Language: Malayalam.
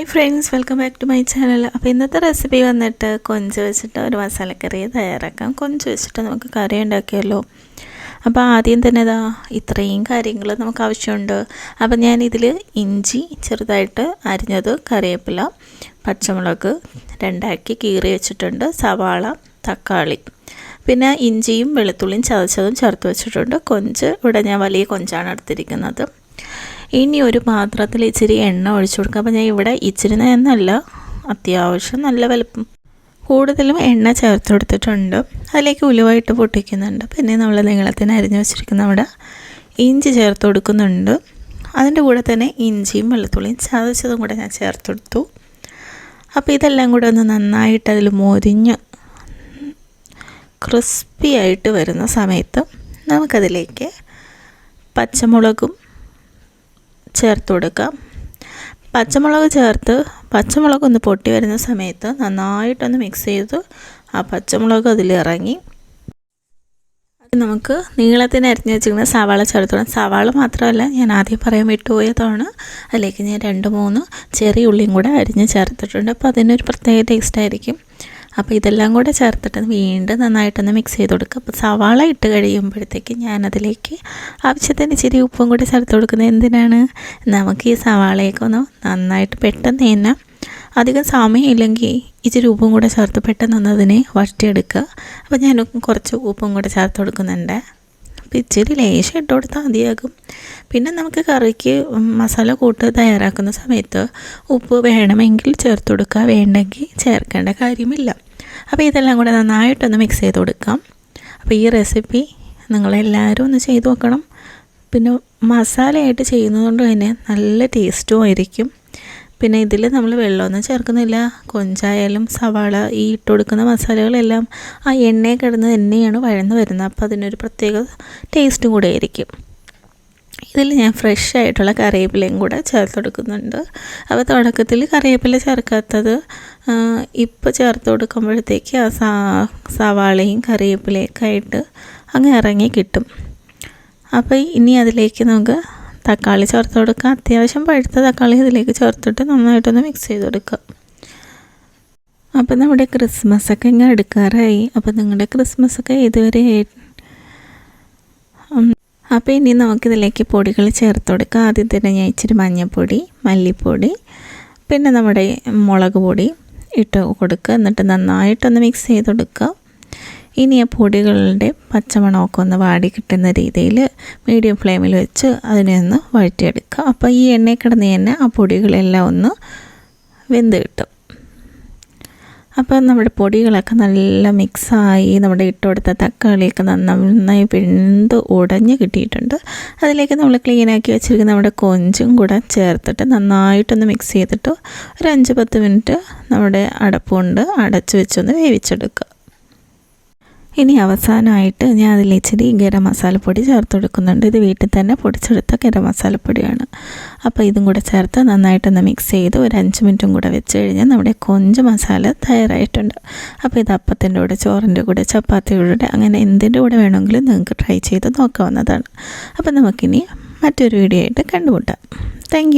Hi friends welcome back to my channel അപ്പോൾ ഇന്നത്തെ റെസിപ്പി വന്നിട്ട് കൊഞ്ച് വെച്ചിട്ട് ഒരു മസാലക്കറി തയ്യാറാക്കാം. കൊഞ്ച് വെച്ചിട്ട് നമുക്ക് കറി ഉണ്ടാക്കിയല്ലോ അപ്പോൾ ആദ്യം തന്നെ ഇതാ ഇത്രയും കാര്യങ്ങൾ നമുക്ക് ആവശ്യമുണ്ട്. അപ്പോൾ ഞാനിതിൽ ഇഞ്ചി ചെറുതായിട്ട് അരിഞ്ഞത് കറിവേപ്പില പച്ചമുളക് രണ്ടാക്കി കീറി വെച്ചിട്ടുണ്ട്. സവാള തക്കാളി. പിന്നെ ഇഞ്ചിയും വെളുത്തുള്ളിയും ചതച്ചതും ചേർത്ത് വെച്ചിട്ടുണ്ട്. കൊഞ്ച് ഇവിടെ ഞാൻ വലിയ കൊഞ്ചാണ് എടുത്തിരിക്കുന്നത്. ഇനി ഒരു പാത്രത്തിൽ ഇച്ചിരി എണ്ണ ഒഴിച്ചു കൊടുക്കുക അപ്പോൾ ഞാൻ ഇവിടെ ഇച്ചിരി എന്നല്ല അത്യാവശ്യം നല്ല വലുപ്പം. കൂടുതലും എണ്ണ ചേർത്ത് കൊടുത്തിട്ടുണ്ട്. അതിലേക്ക് ഉലുവായിട്ട് പൊട്ടിക്കുന്നുണ്ട്. പിന്നെ നമ്മൾ നീളത്തിന് അരിഞ്ഞു വെച്ചിരിക്കുന്ന അവിടെ ഇഞ്ചി ചേർത്ത് കൊടുക്കുന്നുണ്ട്. അതിന്റെ കൂടെ തന്നെ ഇഞ്ചിയും വെളുത്തുള്ളിയും ചതച്ചതും കൂടെ ഞാൻ ചേർത്ത് കൊടുത്തു. അപ്പോൾ ഇതെല്ലാം കൂടെ ഒന്ന് നന്നായിട്ട് അതിൽ മൊരിഞ്ഞ് ക്രിസ്പി ആയിട്ട് വരുന്ന സമയത്ത് നമുക്കതിലേക്ക് പച്ചമുളകും ചേർത്ത് കൊടുക്കാം പച്ചമുളക് ചേർത്ത് പച്ചമുളക് ഒന്ന് പൊട്ടി വരുന്ന സമയത്ത് നന്നായിട്ടൊന്ന് മിക്സ് ചെയ്ത് ആ പച്ചമുളക് അതിലിറങ്ങി അത് നമുക്ക് നീളത്തിന് അരിഞ്ഞ് വെച്ചിരിക്കുന്ന സവാള ചേർത്തോളാം. സവാള മാത്രമല്ല ഞാൻ ആദ്യം പറയാൻ വിട്ടുപോയതാണ്. അതിലേക്ക് ഞാൻ രണ്ട് മൂന്ന് ചെറിയ ഉള്ളിയും കൂടെ അരിഞ്ഞ് ചേർത്തിട്ടുണ്ട്. അപ്പോൾ അതിനൊരു പ്രത്യേക ടേസ്റ്റ് ആയിരിക്കും. അപ്പോൾ ഇതെല്ലാം കൂടെ ചേർത്തിട്ട് വീണ്ടും നന്നായിട്ടൊന്ന് മിക്സ് ചെയ്ത് കൊടുക്കുക. അപ്പോൾ സവാള ഇട്ട് കഴിയുമ്പോഴത്തേക്ക് ഞാനതിലേക്ക് ആവശ്യത്തിന് ഇച്ചിരി ഉപ്പും കൂടി ചേർത്ത് കൊടുക്കുന്നത് എന്തിനാണ്? നമുക്ക് ഈ സവാളയൊക്കെ ഒന്ന് നന്നായിട്ട് പെട്ടെന്ന് തന്നെ അധികം സമയമില്ലെങ്കിൽ ഇച്ചിരി ഉപ്പും കൂടെ ചേർത്ത് പെട്ടെന്ന് അതിനെ വഴറ്റിയെടുക്കുക. അപ്പോൾ ഞാൻ കുറച്ച് ഉപ്പും കൂടെ ചേർത്ത് കൊടുക്കുന്നുണ്ട്. അപ്പോൾ ഇച്ചിരി ലേശം ഇട്ട് കൊടുത്താൽ മതിയാകും. പിന്നെ നമുക്ക് കറിക്ക് മസാല കൂട്ട് തയ്യാറാക്കുന്ന സമയത്ത് ഉപ്പ് വേണമെങ്കിൽ ചേർത്ത് കൊടുക്കുക. വേണ്ടെങ്കിൽ ചേർക്കേണ്ട കാര്യമില്ല. അപ്പോൾ ഇതെല്ലാം കൂടെ നന്നായിട്ടൊന്ന് മിക്സ് ചെയ്ത് കൊടുക്കാം. അപ്പോൾ ഈ റെസിപ്പി നിങ്ങളെല്ലാവരും ഒന്ന് ചെയ്ത് നോക്കണം. പിന്നെ മസാലയായിട്ട് ചെയ്യുന്നതുകൊണ്ട് തന്നെ നല്ല ടേസ്റ്റും ആയിരിക്കും. പിന്നെ ഇതിൽ നമ്മൾ വെള്ളമൊന്നും ചേർക്കുന്നില്ല. കൊഞ്ചായാലും സവാള ഈ ഇട്ട് കൊടുക്കുന്ന മസാലകളെല്ലാം ആ എണ്ണയെ കിടന്ന് തന്നെയാണ് വഴന്ന് വരുന്നത്. അപ്പോൾ അതിനൊരു പ്രത്യേക ടേസ്റ്റും കൂടെ ആയിരിക്കും. ഇതിൽ ഞാൻ ഫ്രഷ് ആയിട്ടുള്ള കറിവേപ്പിലയും കൂടെ ചേർത്ത് കൊടുക്കുന്നുണ്ട്. അപ്പോൾ തുടക്കത്തിൽ കറിവേപ്പില ചേർക്കാത്തത് ഇപ്പോൾ ചേർത്ത് കൊടുക്കുമ്പോഴത്തേക്ക് ആ സാ സവാളയും കറിവേപ്പിലയൊക്കെ ആയിട്ട് അങ്ങ് ഇറങ്ങി കിട്ടും. അപ്പോൾ ഇനി അതിലേക്ക് നമുക്ക് തക്കാളി ചേർത്ത് കൊടുക്കുക. അത്യാവശ്യം പഴുത്ത തക്കാളി ഇതിലേക്ക് ചേർത്തിട്ട് നന്നായിട്ടൊന്ന് മിക്സ് ചെയ്ത് കൊടുക്കുക. അപ്പോൾ നമ്മുടെ ക്രിസ്മസ് ഒക്കെ ഇങ്ങനെ എടുക്കാറായി അപ്പോൾ നിങ്ങളുടെ ക്രിസ്മസ് ഒക്കെ ഇതുവരെ അപ്പോൾ ഇനി നമുക്കിതിലേക്ക് പൊടികൾ ചേർത്ത് കൊടുക്കുക. ആദ്യം തന്നെ ഞാൻ ഇച്ചിരി മഞ്ഞൾപ്പൊടി മല്ലിപ്പൊടി പിന്നെ നമ്മുടെ മുളക് പൊടി ഇട്ട് കൊടുക്കുക. എന്നിട്ട് നന്നായിട്ടൊന്ന് മിക്സ് ചെയ്ത് കൊടുക്കുക. ഇനി ആ പൊടികളുടെ പച്ചമണമൊക്കെ ഒന്ന് വാടി കിട്ടുന്ന രീതിയിൽ മീഡിയം ഫ്ലെയിമിൽ വെച്ച് അതിനെ ഒന്ന് വഴറ്റിയെടുക്കുക. അപ്പോൾ ഈ എണ്ണയിൽ കിടന്ന് തന്നെ ആ പൊടികളെല്ലാം ഒന്ന് വെന്ത് കിട്ടും. അപ്പോൾ നമ്മുടെ പൊടികളൊക്കെ നല്ല മിക്സായി നമ്മുടെ ഇട്ടുകൊടുത്ത തക്കാളിയൊക്കെ നന്നായി വെന്ത് ഉടഞ്ഞ് കിട്ടിയിട്ടുണ്ട്. അതിലേക്ക് നമ്മൾ ക്ലീനാക്കി വെച്ചിരിക്കുന്ന നമ്മുടെ കൊഞ്ചും കൂടെ ചേർത്തിട്ട് നന്നായിട്ടൊന്ന് മിക്സ് ചെയ്തിട്ട് ഒരു അഞ്ച് പത്ത് മിനിറ്റ് നമ്മുടെ അടപ്പുകൊണ്ട് അടച്ച് വെച്ചൊന്ന് വേവിച്ചെടുക്കുക. ഇനി അവസാനമായിട്ട് ഞാൻ അതിൽ ഇച്ചിരി ഗരം മസാലപ്പൊടി ചേർത്ത് കൊടുക്കുന്നുണ്ട്. ഇത് വീട്ടിൽ തന്നെ പൊടിച്ചെടുത്ത ഗരം മസാലപ്പൊടിയാണ് അപ്പോൾ ഇതും കൂടെ ചേർത്ത് നന്നായിട്ടൊന്ന് മിക്സ് ചെയ്ത് ഒരു അഞ്ച് മിനിറ്റും കൂടെ വെച്ച് കഴിഞ്ഞാൽ നമ്മുടെ കൊഞ്ച് മസാല തയ്യാറായിട്ടുണ്ട്. അപ്പോൾ ഇത് അപ്പത്തിന്റെ കൂടെ ചോറിന്റെ കൂടെ ചപ്പാത്തിയുടെ കൂടെ അങ്ങനെ എന്തിന്റെ കൂടെ വേണമെങ്കിലും നിങ്ങൾക്ക് ട്രൈ ചെയ്ത് നോക്കാവുന്നതാണ്. അപ്പോൾ നമുക്കിനി മറ്റൊരു വീഡിയോ ആയിട്ട് കണ്ടുമുട്ടാം. താങ്ക്